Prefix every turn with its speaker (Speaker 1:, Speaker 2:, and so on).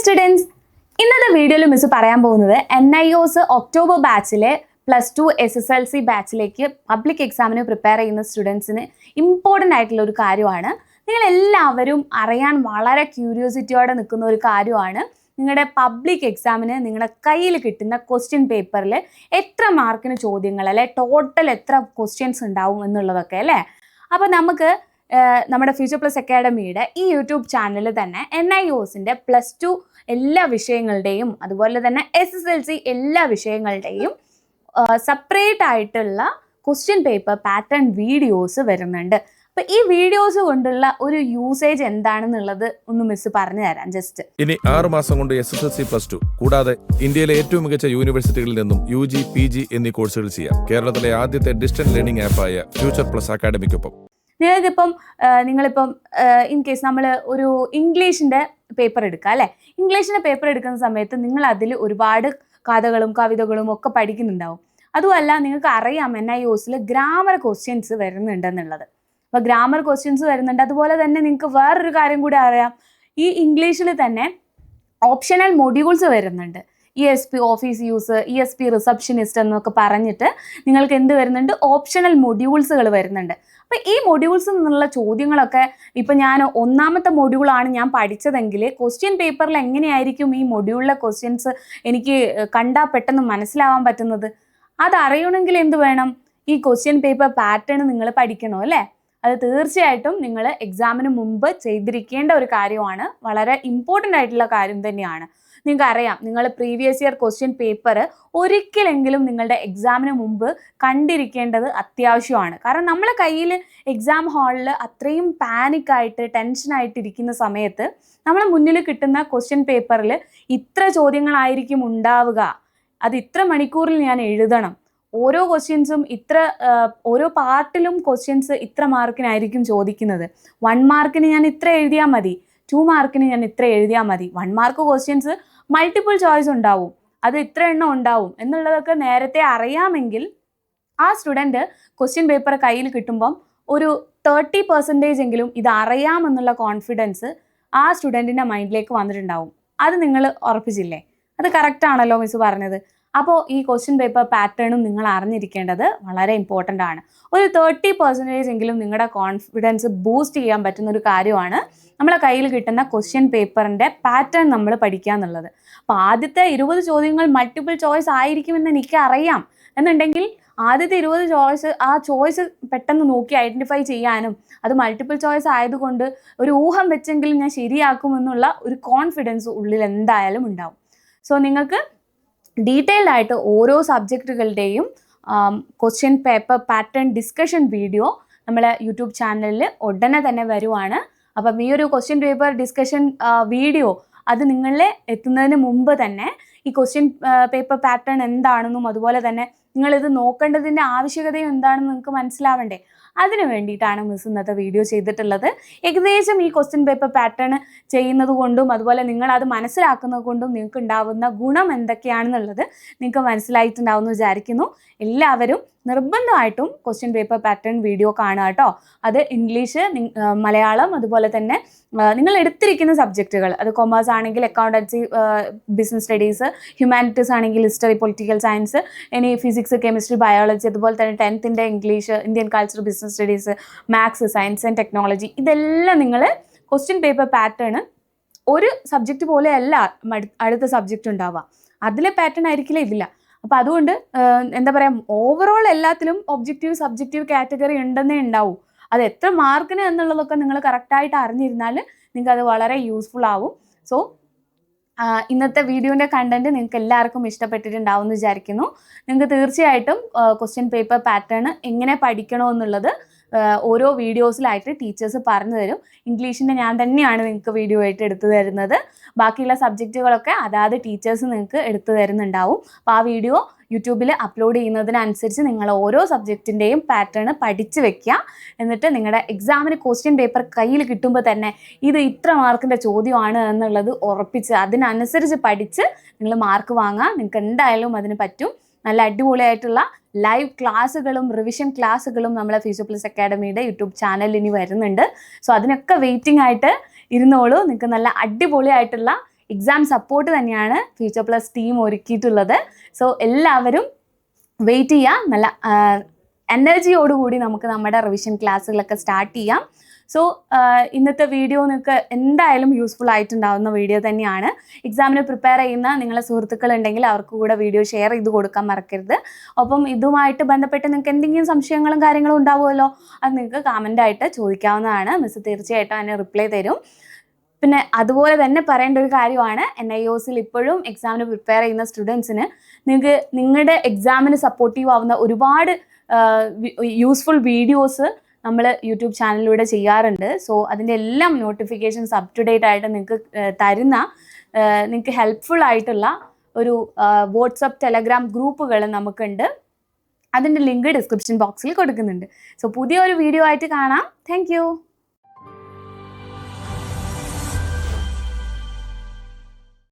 Speaker 1: Students ഇന്നത്തെ വീഡിയോയിൽ miss പറയാൻ പോകുന്നത് N I OS October ബാച്ചിലെ plus two S S L C ബാച്ചിലേക്ക് public എക്സാമിന് പ്രിപ്പയർ ചെയ്യുന്ന സ്റ്റുഡൻസിന് ഇമ്പോർട്ടന്റ് ആയിട്ടുള്ള ഒരു കാര്യമാണ്. നിങ്ങൾ എല്ലാവരും അറിയാൻ വളരെ ക്യൂരിയോസിറ്റിയോടെ നിൽക്കുന്ന ഒരു കാര്യമാണ്. നിങ്ങളുടെ പബ്ലിക് എക്സാമിന് നിങ്ങളുടെ കയ്യിൽ കിട്ടുന്ന ക്വസ്റ്റ്യൻ പേപ്പറിൽ എത്ര മാർക്കിന് ചോദ്യങ്ങൾ അല്ലെ? ടോട്ടൽ എത്ര ക്വസ്റ്റ്യൻസ് ഉണ്ടാവും എന്നുള്ളതൊക്കെ അല്ലേ? അപ്പോൾ നമുക്ക് നമ്മുടെ ഫ്യൂച്ചർ പ്ലസ് അക്കാഡമിയുടെ ഈ യൂട്യൂബ് ചാനലിൽ തന്നെ എൻ ഐ ഒസിന്റെ പ്ലസ് ടു എല്ലാ വിഷയങ്ങളുടെയും അതുപോലെ തന്നെ എസ് എസ് എൽ സി എല്ലാ വിഷയങ്ങളുടെയും സെപ്പറേറ്റ് ആയിട്ടുള്ള ക്വസ്റ്റ്യൻ പേപ്പർ പാറ്റേൺ വീഡിയോസ് വരുന്നുണ്ട്. അപ്പോൾ ഈ വീഡിയോസ് കൊണ്ടുള്ള ഒരു യൂസേജ് എന്താണെന്നുള്ളത് ഒന്ന് മിസ് പറഞ്ഞു തരാം ജസ്റ്റ്
Speaker 2: ഇനി ആറ് മാസം കൊണ്ട് S S L C plus two കൂടാതെ ഇന്ത്യയിലെ ഏറ്റവും മികച്ച യൂണിവേഴ്സിറ്റികളിൽ നിന്നും യു ജി പി ജി എന്നീ കോഴ്സുകൾ ചെയ്യാം. കേരളത്തിലെ ആദ്യത്തെ ഡിസ്റ്റൻസ് ലേണിംഗ് ആപ്പായ ഫ്യൂച്ചർ പ്ലസ് അക്കാഡമിക്കൊപ്പം
Speaker 1: ആ, നിങ്ങളിപ്പം ഇൻ കേസ് നമ്മൾ ഒരു ഇംഗ്ലീഷിന്റെ പേപ്പർ എടുക്കുക അല്ലേ? ഇംഗ്ലീഷിന്റെ പേപ്പർ എടുക്കുന്ന സമയത്ത് നിങ്ങൾ അതിൽ ഒരുപാട് കഥകളും കവിതകളും ഒക്കെ പഠിക്കുന്നുണ്ടാവും. അതുമല്ല നിങ്ങൾക്ക് അറിയാം എൻ ഐ ഒസിൽ ഗ്രാമർ ക്വസ്റ്റ്യൻസ് വരുന്നുണ്ടെന്നുള്ളത്. അപ്പോൾ ഗ്രാമർ ക്വസ്റ്റ്യൻസ് വരുന്നുണ്ട്. അതുപോലെ തന്നെ നിങ്ങൾക്ക് വേറൊരു കാര്യം കൂടി അറിയാം. ഈ ഇംഗ്ലീഷിൽ തന്നെ ഓപ്ഷണൽ മൊഡ്യൂൾസ് വരുന്നുണ്ട്. E S P office use E S P receptionist എന്നൊക്കെ പറഞ്ഞിട്ട് നിങ്ങൾക്ക് എന്ത് വരുന്നുണ്ട്? ഓപ്ഷണൽ മൊഡ്യൂൾസുകൾ വരുന്നുണ്ട്. അപ്പോൾ ഈ മൊഡ്യൂൾസിൽ നിന്നുള്ള ചോദ്യങ്ങളൊക്കെ ഇപ്പം ഞാൻ ഒന്നാമത്തെ മൊഡ്യൂളാണ് ഞാൻ പഠിച്ചതെങ്കിൽ ക്വസ്റ്റ്യൻ പേപ്പറിൽ എങ്ങനെയായിരിക്കും ഈ മൊഡ്യൂളിലെ ക്വസ്റ്റ്യൻസ് എനിക്ക് കണ്ടാൽ പെട്ടെന്ന് മനസ്സിലാവാൻ പറ്റുന്നത്? അതറിയണമെങ്കിൽ എന്ത് വേണം? ഈ ക്വസ്റ്റ്യൻ പേപ്പർ പാറ്റേൺ നിങ്ങൾ പഠിക്കണോ അല്ലേ? അത് തീർച്ചയായിട്ടും നിങ്ങൾ എക്സാമിന് മുമ്പ് ചെയ്തിരിക്കേണ്ട ഒരു കാര്യമാണ്. വളരെ ഇമ്പോർട്ടന്റ് ആയിട്ടുള്ള കാര്യം തന്നെയാണ്. നിങ്ങൾക്ക് അറിയാം നിങ്ങൾ പ്രീവിയസ് ഇയർ ക്വസ്റ്റ്യൻ പേപ്പർ ഒരിക്കലെങ്കിലും നിങ്ങളുടെ എക്സാമിന് മുമ്പ് കണ്ടിരിക്കേണ്ടത് അത്യാവശ്യമാണ്. കാരണം നമ്മൾ കയ്യിൽ എക്സാം ഹാളിൽ അത്രയും പാനിക്കായിട്ട് ടെൻഷനായിട്ട് ഇരിക്കുന്ന സമയത്ത് നമ്മൾ മുന്നിൽ കിട്ടുന്ന ക്വസ്റ്റ്യൻ പേപ്പറിൽ ഇത്ര ചോദ്യങ്ങളായിരിക്കും ഉണ്ടാവുക. അത് ഇത്ര മണിക്കൂറിൽ ഞാൻ എഴുതണം. ഓരോ ക്വസ്റ്റ്യൻസും ഇത്ര ഓരോ പാർട്ടിലും ക്വസ്റ്റ്യൻസ് ഇത്ര മാർക്കിനായിരിക്കും ചോദിക്കുന്നത്. വൺ മാർക്കിന് ഞാൻ ഇത്ര എഴുതിയാൽ മതി. ടു മാർക്കിന് ഞാൻ ഇത്ര എഴുതിയാൽ മതി. One mark questions multiple choice ഉണ്ടാവും. അത് ഇത്ര എണ്ണം ഉണ്ടാവും എന്നുള്ളതൊക്കെ നേരത്തെ അറിയാമെങ്കിൽ ആ സ്റ്റുഡന്റ് ക്വസ്റ്റ്യൻ പേപ്പർ കയ്യിൽ കിട്ടുമ്പം ഒരു തേർട്ടി പെർസെന്റേജ് എങ്കിലും ഇത് അറിയാമെന്നുള്ള കോൺഫിഡൻസ് ആ സ്റ്റുഡന്റിന്റെ മൈൻഡിലേക്ക് വന്നിട്ടുണ്ടാവും. അത് നിങ്ങൾ ഉറപ്പിച്ചില്ലേ? അത് കറക്റ്റ് ആണല്ലോ മിസ് പറഞ്ഞത്. അപ്പോൾ ഈ ക്വസ്റ്റ്യൻ പേപ്പർ പാറ്റേണും നിങ്ങൾ അറിഞ്ഞിരിക്കേണ്ടത് വളരെ ഇമ്പോർട്ടന്റ് ആണ്. ഒരു തേർട്ടി പെർസെന്റേജ് എങ്കിലും നിങ്ങളുടെ കോൺഫിഡൻസ് ബൂസ്റ്റ് ചെയ്യാൻ പറ്റുന്ന ഒരു കാര്യമാണ് നമ്മളെ കയ്യിൽ കിട്ടുന്ന ക്വസ്റ്റ്യൻ പേപ്പറിന്റെ പാറ്റേൺ നമ്മൾ പഠിക്കുക എന്നുള്ളത്. അപ്പോൾ ആദ്യത്തെ ഇരുപത് ചോദ്യങ്ങൾ മൾട്ടിപ്പിൾ ചോയ്സ് ആയിരിക്കുമെന്ന് എനിക്ക് അറിയാം. എന്നുണ്ടെങ്കിൽ ആദ്യത്തെ ഇരുപത് ചോയ്സ് ആ ചോയ്സ് പെട്ടെന്ന് നോക്കി ഐഡന്റിഫൈ ചെയ്യാനും അത് മൾട്ടിപ്പിൾ ചോയ്സ് ആയതുകൊണ്ട് ഒരു ഊഹം വെച്ചെങ്കിലും ഞാൻ ശരിയാക്കുമെന്നുള്ള ഒരു കോൺഫിഡൻസ് ഉള്ളിൽ എന്തായാലും ഉണ്ടാവും. സോ നിങ്ങൾക്ക് ഡീറ്റെയിൽഡ് ആയിട്ട് ഓരോ സബ്ജക്റ്റുകളുടെയും question paper pattern discussion video നമ്മളെ യൂട്യൂബ് ചാനലിൽ ഉടനെ തന്നെ വരുവാണ്. അപ്പം ഈ ഒരു ക്വസ്റ്റ്യൻ പേപ്പർ ഡിസ്കഷൻ വീഡിയോ അത് നിങ്ങളിൽ എത്തുന്നതിന് മുമ്പ് തന്നെ ഈ ക്വസ്റ്റ്യൻ പേപ്പർ പാറ്റേൺ എന്താണെന്നും അതുപോലെ തന്നെ നിങ്ങളിത് നോക്കേണ്ടതിന്റെ ആവശ്യകതയും എന്താണെന്ന് നിങ്ങൾക്ക് മനസ്സിലാവണ്ടേ? അതിന് വേണ്ടിയിട്ടാണ് മിസ് ഇന്നത്തെ വീഡിയോ ചെയ്തിട്ടുള്ളത്. ഏകദേശം ഈ ക്വസ്റ്റ്യൻ പേപ്പർ പാറ്റേൺ ചെയ്യുന്നത് കൊണ്ടും അതുപോലെ നിങ്ങൾ അത് മനസ്സിലാക്കുന്നത് കൊണ്ടും നിങ്ങൾക്ക് ഉണ്ടാവുന്ന ഗുണം എന്തൊക്കെയാണെന്നുള്ളത് നിങ്ങൾക്ക് മനസ്സിലായിട്ടുണ്ടാവും എന്ന് വിചാരിക്കുന്നു. എല്ലാവരും നിർബന്ധമായിട്ടും ക്വസ്റ്റ്യൻ പേപ്പർ പാറ്റേൺ വീഡിയോ കാണുക കേട്ടോ അത് ഇംഗ്ലീഷ് മലയാളം അതുപോലെ തന്നെ നിങ്ങൾ എടുത്തിരിക്കുന്ന സബ്ജക്റ്റുകൾ അത് കൊമേഴ്സ് ആണെങ്കിൽ അക്കൗണ്ടൻസി ബിസിനസ് സ്റ്റഡീസ് ഹ്യൂമാനിറ്റീസ് ആണെങ്കിൽ ഹിസ്റ്ററി പൊളിറ്റിക്കൽ സയൻസ് ഇനി ഫിസിക്സ് കെമിസ്ട്രി ബയോളജി അതുപോലെ തന്നെ ടെൻത്തിന്റെ English Indian culture business studies maths science and technology ഇതെല്ലാം നിങ്ങൾ ക്വസ്റ്റ്യൻ പേപ്പർ പാറ്റേൺ ഒരു സബ്ജക്റ്റ് പോലെയല്ല അടുത്ത സബ്ജക്റ്റ് ഉണ്ടാവുക. അതിലെ പാറ്റേൺ ആയിരിക്കില്ല ഇതില്ല. അപ്പോൾ അതുകൊണ്ട് എന്താ പറയുക ഓവറോൾ എല്ലാത്തിലും ഒബ്ജക്റ്റീവ് സബ്ജക്റ്റീവ് കാറ്റഗറി ഉണ്ടെന്നേ ഉണ്ടാവും. അത് എത്ര മാർക്കിന് എന്നുള്ളതൊക്കെ നിങ്ങൾ കറക്റ്റായിട്ട് അറിഞ്ഞിരുന്നാൽ നിങ്ങൾക്ക് അത് വളരെ യൂസ്ഫുൾ ആവും. സോ ഇന്നത്തെ വീഡിയോന്റെ കണ്ടന്റ് നിങ്ങൾക്ക് എല്ലാവർക്കും ഇഷ്ടപ്പെട്ടിട്ടുണ്ടാവും എന്ന് വിചാരിക്കുന്നു. നിങ്ങൾക്ക് തീർച്ചയായിട്ടും ക്വസ്റ്റ്യൻ പേപ്പർ പാറ്റേൺ എങ്ങനെ പഠിക്കണമെന്നുള്ളത് ഓരോ വീഡിയോസിലായിട്ട് ടീച്ചേഴ്സ് പറഞ്ഞു തരും. ഇംഗ്ലീഷിന്റെ ഞാൻ തന്നെയാണ് നിങ്ങൾക്ക് വീഡിയോ ആയിട്ട് എടുത്തു തരുന്നത്. ബാക്കിയുള്ള സബ്ജക്റ്റുകളൊക്കെ അതാത് ടീച്ചേഴ്സ് നിങ്ങൾക്ക് എടുത്തു തരുന്നുണ്ടാവും. അപ്പോൾ ആ വീഡിയോ യൂട്യൂബിൽ അപ്ലോഡ് ചെയ്യുന്നതിനനുസരിച്ച് നിങ്ങൾ ഓരോ സബ്ജക്റ്റിന്റെയും പാറ്റേൺ പഠിച്ചു വെക്കുക എന്നിട്ട് നിങ്ങളുടെ എക്സാമിന് ക്വസ്റ്റ്യൻ പേപ്പർ കയ്യിൽ കിട്ടുമ്പോൾ തന്നെ ഇത് ഇത്ര മാർക്കിന്റെ ചോദ്യമാണ് എന്നുള്ളത് ഉറപ്പിച്ച് അതിനനുസരിച്ച് പഠിച്ച് നിങ്ങൾ മാർക്ക് വാങ്ങുക നിങ്ങൾക്ക് എന്തായാലും അതിന് പറ്റും. നല്ല അടിപൊളിയായിട്ടുള്ള ലൈവ് ക്ലാസ്സുകളും റിവിഷൻ ക്ലാസ്സുകളും നമ്മളെ ഫ്യൂച്ചർ പ്ലസ് അക്കാഡമിയുടെ യൂട്യൂബ് ചാനലിൽ ഇനി വരുന്നുണ്ട്. സോ അതിനൊക്കെ വെയിറ്റിംഗ് ആയിട്ട് ഇരുന്നോളൂ. നിങ്ങൾക്ക് നല്ല അടിപൊളിയായിട്ടുള്ള എക്സാം സപ്പോർട്ട് തന്നെയാണ് ഫ്യൂച്ചർ പ്ലസ് ടീം ഒരുക്കിയിട്ടുള്ളത്. സോ എല്ലാവരും വെയിറ്റ് ചെയ്യുക നല്ല എനർജിയോടുകൂടി നമുക്ക് നമ്മുടെ റിവിഷൻ ക്ലാസ്സുകളൊക്കെ സ്റ്റാർട്ട് ചെയ്യാം. സോ ഇന്നത്തെ വീഡിയോ നിങ്ങൾക്ക് എന്തായാലും യൂസ്ഫുൾ ആയിട്ടുണ്ടാവുന്ന വീഡിയോ തന്നെയാണ്. എക്സാമിന് പ്രിപ്പയർ ചെയ്യുന്ന നിങ്ങളെ സുഹൃത്തുക്കൾ ഉണ്ടെങ്കിൽ അവർക്ക് കൂടെ വീഡിയോ ഷെയർ ചെയ്ത് കൊടുക്കാൻ മറക്കരുത്. ഒപ്പം ഇതുമായിട്ട് ബന്ധപ്പെട്ട് നിങ്ങൾക്ക് എന്തെങ്കിലും സംശയങ്ങളും കാര്യങ്ങളും ഉണ്ടാവുമല്ലോ അത് നിങ്ങൾക്ക് കമന്റ് ആയിട്ട് ചോദിക്കാവുന്നതാണ്. മിസ് തീർച്ചയായിട്ടും അതിന് റിപ്ലൈ തരും. പിന്നെ അതുപോലെ തന്നെ പറയേണ്ട ഒരു കാര്യമാണ് എൻ ഐ ഒസിൽ ഇപ്പോഴും എക്സാമിന് പ്രിപ്പയർ ചെയ്യുന്ന സ്റ്റുഡൻസിന് നിങ്ങൾക്ക് നിങ്ങളുടെ എക്സാമിന് സപ്പോർട്ടീവ് ആവുന്ന ഒരുപാട് യൂസ്ഫുൾ വീഡിയോസ് നമ്മൾ യൂട്യൂബ് ചാനലിലൂടെ ചെയ്യാറുണ്ട്. സോ അതിന്റെ എല്ലാം നോട്ടിഫിക്കേഷൻസ് അപ് ടു ഡേറ്റ് ആയിട്ട് നിങ്ങൾക്ക് തരുന്ന നിങ്ങൾക്ക് ഹെൽപ്ഫുൾ ആയിട്ടുള്ള ഒരു വാട്സപ്പ് ടെലഗ്രാം ഗ്രൂപ്പുകൾ നമുക്കുണ്ട്. അതിന്റെ ലിങ്ക് ഡിസ്ക്രിപ്ഷൻ ബോക്സിൽ കൊടുക്കുന്നുണ്ട്. സോ പുതിയൊരു വീഡിയോ ആയിട്ട് കാണാം. താങ്ക്